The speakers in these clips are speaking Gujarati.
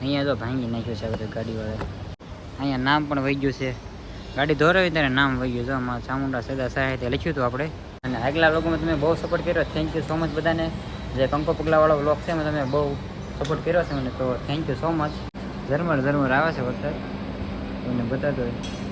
અહીંયા તો ભાંગી નાખ્યું છે બધું ગાડીવાળા અહીંયા નામ પણ વહી ગયું છે. ગાડી ધોરાવી ત્યારે નામ વહી ગયું છે. આમાં ચામુંડા સદા સાહેબ લખ્યું હતું આપણે. અને આગલા લોકોમાં તમે બહુ સપોર્ટ કર્યો. થેન્ક યુ સો મચ બધાને. જે કંકો પગલાવાળો વ્લોગ છે, એમાં તમે બહુ સપોર્ટ કર્યો છે. મને તો થેન્ક યુ સો મચ ઝરમર ઝરમર આવે છે વરસાદ. તમને બતાતો હોય.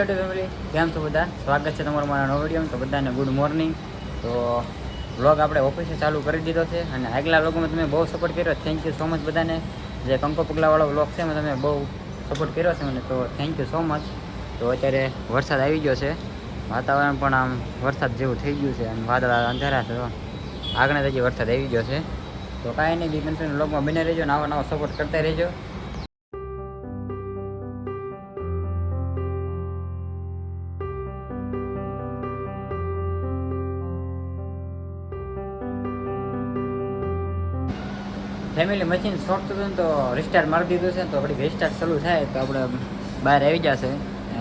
હેલો ટુ ફેમિલી કેમ છો બધા? સ્વાગત છે તમારું મારા નવો વીડિયો તો બધાને ગુડ મોર્નિંગ તો વ્લોગ આપણે ઓફિસે ચાલુ કરી દીધો છે અને આગલા વ્લોગમાં તમે બહુ સપોર્ટ કર્યો. થેન્ક યુ સો મચ બધાને. જે કંકો પગલાવાળો વ્લોગ છે એમાં તમે બહુ સપોર્ટ કર્યો છે મને. તો થેન્ક યુ સો મચ તો અત્યારે વરસાદ આવી ગયો છે. વાતાવરણ પણ આમ વરસાદ જેવું થઈ ગયું છે અને વાદળા અંધારા છે. આગળ હજી વરસાદ આવી ગયો છે. તો કાંઈ નહીં, બી કન્ટિન્યુ વ્લોગમાં બને રહેજો નવા નવા સપોર્ટ કરતા રહેજો. ફેમિલી મશીન શોર્ટ થતું તો રિસ્ટાર્ટ મારી દીધું છે તો આપણી રિસ્ટાર્ટ ચાલુ થાય તો આપણે બહાર આવી જશે.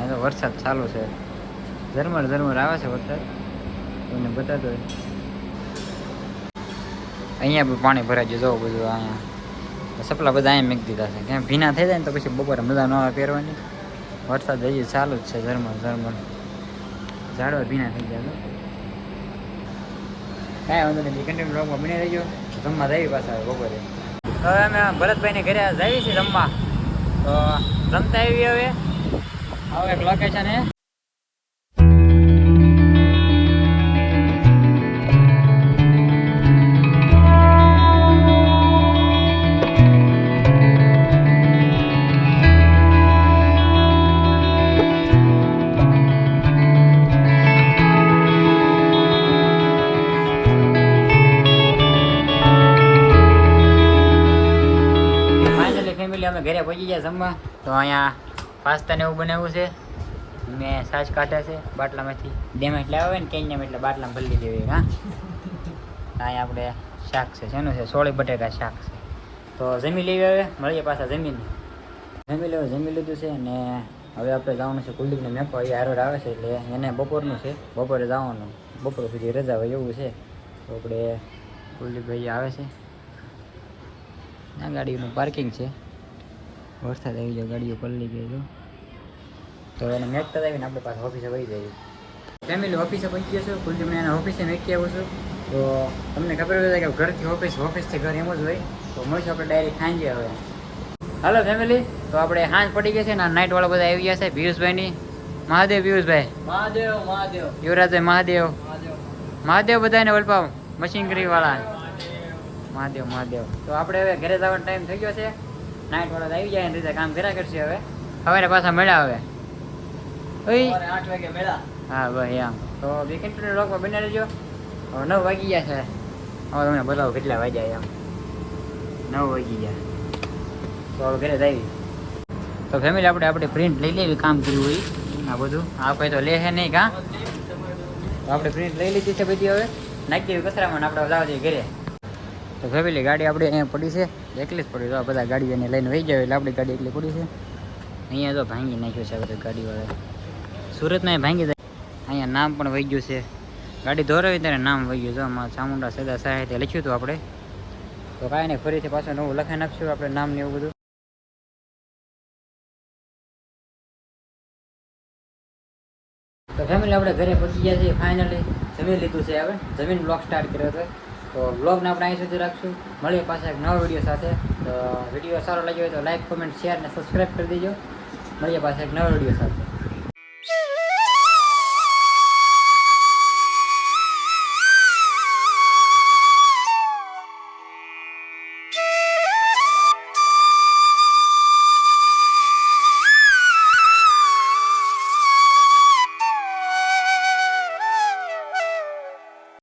તો વરસાદ ચાલુ છે. ઝરમર ઝરમર આવે છે વરસાદ. તમને બતાતો અહીંયા બી પાણી ભરાઈ ગયું, જવું બધું અહીંયા. સપલા બધા અહીંયા મૂકી દીધા છે. ક્યાં ભીના થઈ જાય ને તો પછી બપોરે મજા ન આવે પહેરવાની. વરસાદ હજી ચાલુ જ છે ઝરમર ઝરમર. ઝાડવા ભીના થઈ છે કાંઈ વાંધો નહીં કન્ટિન્યુ બ્લોગમાં બની રહેજો. જમવા જઈએ પાછા બપોરે. હવે અમે ભરતભાઈને ઘરે જઈએ છીએ રમવા. તો રમતા આવી હવે. આવું એક લોકેશન હે ઘરે પહોંચી ગયા જમવા. તો અહીંયા પાસ્તા ને એવું બનાવ્યું છે. મેં સાજ કાઢ્યા છે બાટલામાંથી. ડેમ એટલે આવે ને કેન્યમ એટલે બાટલામાં ભરી દેવી હા. અહીંયા આપણે શાક છે, શેનું છે? સોળી બટેકા શાક છે. તો જમી લેવી હવે, મળીએ પાછા જમીને. જમી લેવું જમી લીધું છે અને હવે આપણે જવાનું છે કુલદીપને મેકો એ હારોડ આવે છે એટલે એને બપોરનું છે, બપોરે જવાનું. બપોર સુધી રજા હોય એવું છે. તો આપણે કુલદીપભાઈ આવે છે. આ ગાડીનું પાર્કિંગ છે. વરસાદ આવી ગયો ગાડીઓ પલળી ગઈ તો તો એને મેકતા આવીને આપણે પાછા ઓફિસે વહી જઈએ. ફેમિલી ઓફિસે પહોંચી જશું કુલદીપને એના ઓફિસે મેકી આવું છું. તો તમને ખબર હોય કે ઘરથી ઓફિસ ઓફિસથી ઘર એમ જ હોય. તો મળશું આપણે ડાયરેક્ટ સાંજે હવે. હાલો ફેમિલી તો આપણે સાંજ પડી ગઈ છે ને નાઇટ વાળા બધા આવી ગયા છે પિયુષભાઈની. મહાદેવ પિયુષભાઈ. મહાદેવ મહાદેવ. યુવરાજભાઈ મહાદેવ. મહાદેવ. મહાદેવ બધાને વલપાવ મશીનરી વાળા મહાદેવ મહાદેવ. તો આપણે હવે ઘરે જવાનો ટાઈમ થઈ ગયો છે. નાઇટ વાળા આવી જાય એની રીતે કામ કર્યા કરશે હવે. સવારે પાછા મળ્યા હવે. ઓય. સવારે આઠ વાગે મેળા હા ભાઈ આમ તો વીકેન્ડ ટુ લોકમાં બને રહેજો હવે નવ વાગી ગયા છે. હવે તમને બતાવો કેટલા વાગ્યા એમ. નવ વાગી ગયા. તો હવે ઘરે જઈએ તો ફેમિલી આપણે આપણે પ્રિન્ટ લઈ લેવી કામ કર્યું હોય. આ બધું. આ કોઈ તો લે છે નહીં કાં? તો આપણે પ્રિન્ટ લઈ લીધી છે બધી હવે. નાખી દેવી કચરામાં ને આપણે લાવવા દઈએ ઘરે. તો ફેમિલી ગાડી આપણે અહીંયા પડી છે. એકલી જ પડી તો બધા ગાડી એને લઈને વહી જાય એટલે આપણી ગાડી એકલી પડી છે. અહીંયા તો ભાંગી નાખ્યું છે બધા ગાડીવાળા સુરતમાં ભાંગી જાય. અહીંયા નામ પણ વહી ગયું છે. ગાડી ધોરાવી ત્યારે નામ વહી ગયું છે. આમાં ચામુંડા સદા સાહેબ લખ્યું હતું આપણે. તો કાંઈ નહીં, ફરીથી પાછું નવું લખાઈ નાખશું આપણે નામ ને એવું બધું. તો ફેમિલી આપણે ઘરે પહોંચી ગયા છીએ ફાઇનલી જમીન લીધું છે હવે જમીન બ્લોક સ્ટાર્ટ કર્યો હતો. તો બ્લોગને આપણે અહીં સુધી રાખશું. મળીએ પાછા એક નવા વીડિયો સાથે. તો વીડિયો સારો લાગ્યો હોય તો લાઈક કોમેન્ટ શેર અને સબસ્ક્રાઈબ કરી દેજો. મળીએ પાછા એક નવા વીડિયો સાથે.